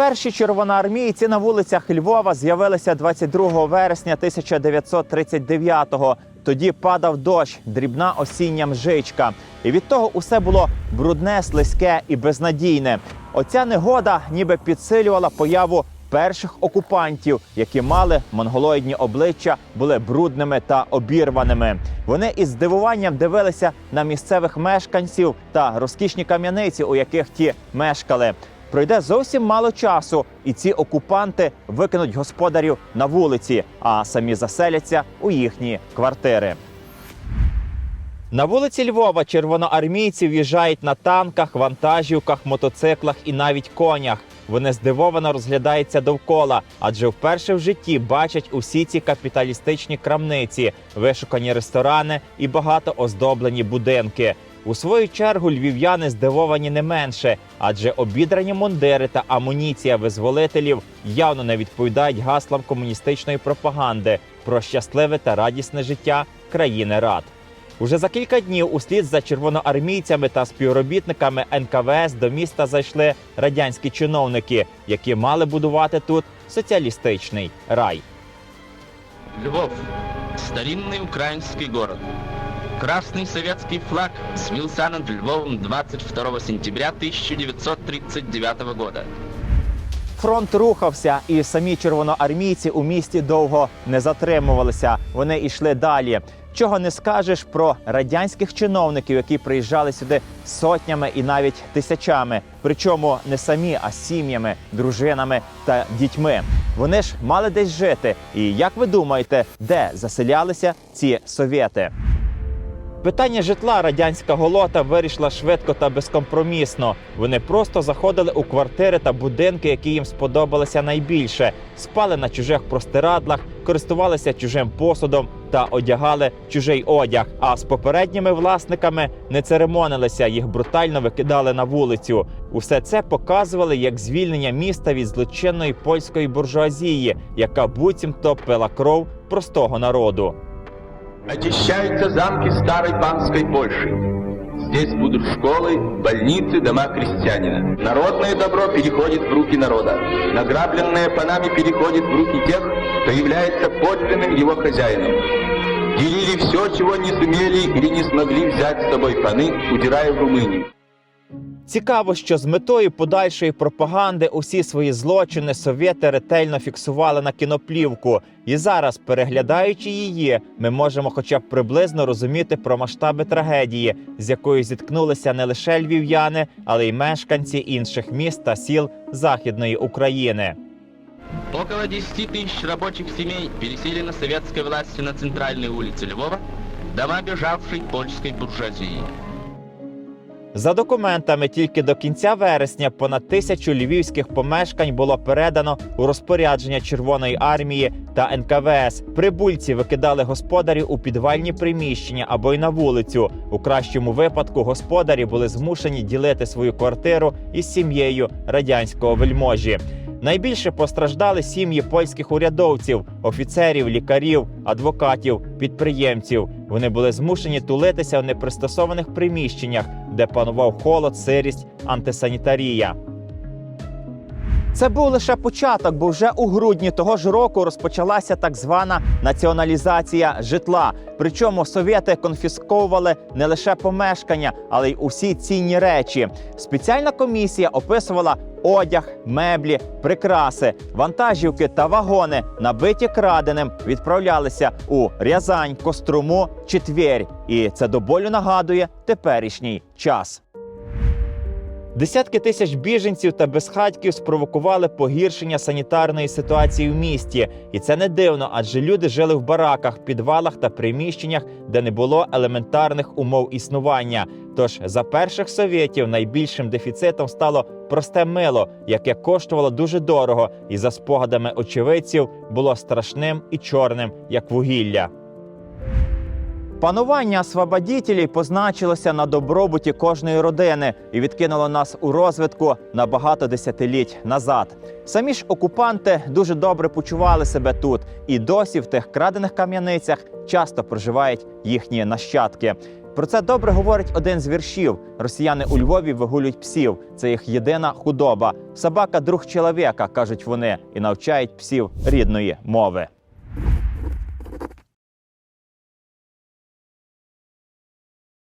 Перші червоноармійці на вулицях Львова з'явилися 22 вересня 1939-го. Тоді падав дощ, дрібна осіння мжичка. І від того усе було брудне, слизьке і безнадійне. Оця негода ніби підсилювала появу перших окупантів, які мали монголоїдні обличчя, були брудними та обірваними. Вони із здивуванням дивилися на місцевих мешканців та розкішні кам'яниці, у яких ті мешкали. Пройде зовсім мало часу, і ці окупанти викинуть господарів на вулиці, а самі заселяться у їхні квартири. На вулиці Львова червоноармійці в'їжджають на танках, вантажівках, мотоциклах і навіть конях. Вони здивовано розглядаються довкола, адже вперше в житті бачать усі ці капіталістичні крамниці, вишукані ресторани і багато оздоблені будинки. У свою чергу львів'яни здивовані не менше, адже обідрані мундири та амуніція визволителів явно не відповідають гаслам комуністичної пропаганди про щасливе та радісне життя країни рад. Уже за кілька днів услід за червоноармійцями та співробітниками НКВС до міста зайшли радянські чиновники, які мали будувати тут соціалістичний рай. Львов – старинный украинский город. Красный советский флаг свился над Львовом 22 сентября 1939 года. Фронт рухався, і самі червоноармійці у місті довго не затримувалися. Вони йшли далі. Чого не скажеш про радянських чиновників, які приїжджали сюди сотнями і навіть тисячами. Причому не самі, а сім'ями, дружинами та дітьми. Вони ж мали десь жити. І як ви думаєте, де заселялися ці совєти? Питання житла радянська голота вирішила швидко та безкомпромісно. Вони просто заходили у квартири та будинки, які їм сподобалися найбільше, спали на чужих простирадлах, користувалися чужим посудом та одягали чужий одяг. А з попередніми власниками не церемонилися, їх брутально викидали на вулицю. Усе це показували як звільнення міста від злочинної польської буржуазії, яка буцімто пила кров простого народу. Очищаются замки старой панской Польши. Здесь будут школы, больницы, дома крестьянина. Народное добро переходит в руки народа. Награбленное панами переходит в руки тех, кто является подлинным его хозяином. Делили все, чего не сумели или не смогли взять с собой паны, удирая в Румынию. Цікаво, що з метою подальшої пропаганди усі свої злочини совєти ретельно фіксували на кіноплівку. І зараз, переглядаючи її, ми можемо хоча б приблизно розуміти про масштаби трагедії, з якою зіткнулися не лише львів'яни, але й мешканці інших міст та сіл Західної України. Около 10 тысяч рабочих семей переселено советской властью на центральной улице Львова, дома бежавшей польской буржуазии. За документами, тільки до кінця вересня понад тисячу львівських помешкань було передано у розпорядження Червоної армії та НКВС. Прибульці викидали господарів у підвальні приміщення або й на вулицю. У кращому випадку господарі були змушені ділити свою квартиру із сім'єю радянського вельможі. Найбільше постраждали сім'ї польських урядовців, офіцерів, лікарів, адвокатів, підприємців. Вони були змушені тулитися в непристосованих приміщеннях, де панував холод, сирість, антисанітарія. Це був лише початок, бо вже у грудні того ж року розпочалася так звана націоналізація житла. Причому совєти конфісковували не лише помешкання, але й усі цінні речі. Спеціальна комісія описувала одяг, меблі, прикраси, вантажівки та вагони, набиті краденим, відправлялися у Рязань, Коструму чи Тверь. І це до болю нагадує теперішній час. Десятки тисяч біженців та безхатьків спровокували погіршення санітарної ситуації в місті, і це не дивно, адже люди жили в бараках, підвалах та приміщеннях, де не було елементарних умов існування. Тож за перших совєтів найбільшим дефіцитом стало просте мило, яке коштувало дуже дорого, і за спогадами очевидців було страшним і чорним, як вугілля. Панування освободітелів позначилося на добробуті кожної родини і відкинуло нас у розвитку на багато десятиліть назад. Самі ж окупанти дуже добре почували себе тут, і досі в тих крадених кам'яницях часто проживають їхні нащадки. Про це добре говорить один з віршів. Росіяни у Львові вигулюють псів. Це їх єдина худоба. Собака друг чоловіка, кажуть вони, і навчають псів рідної мови.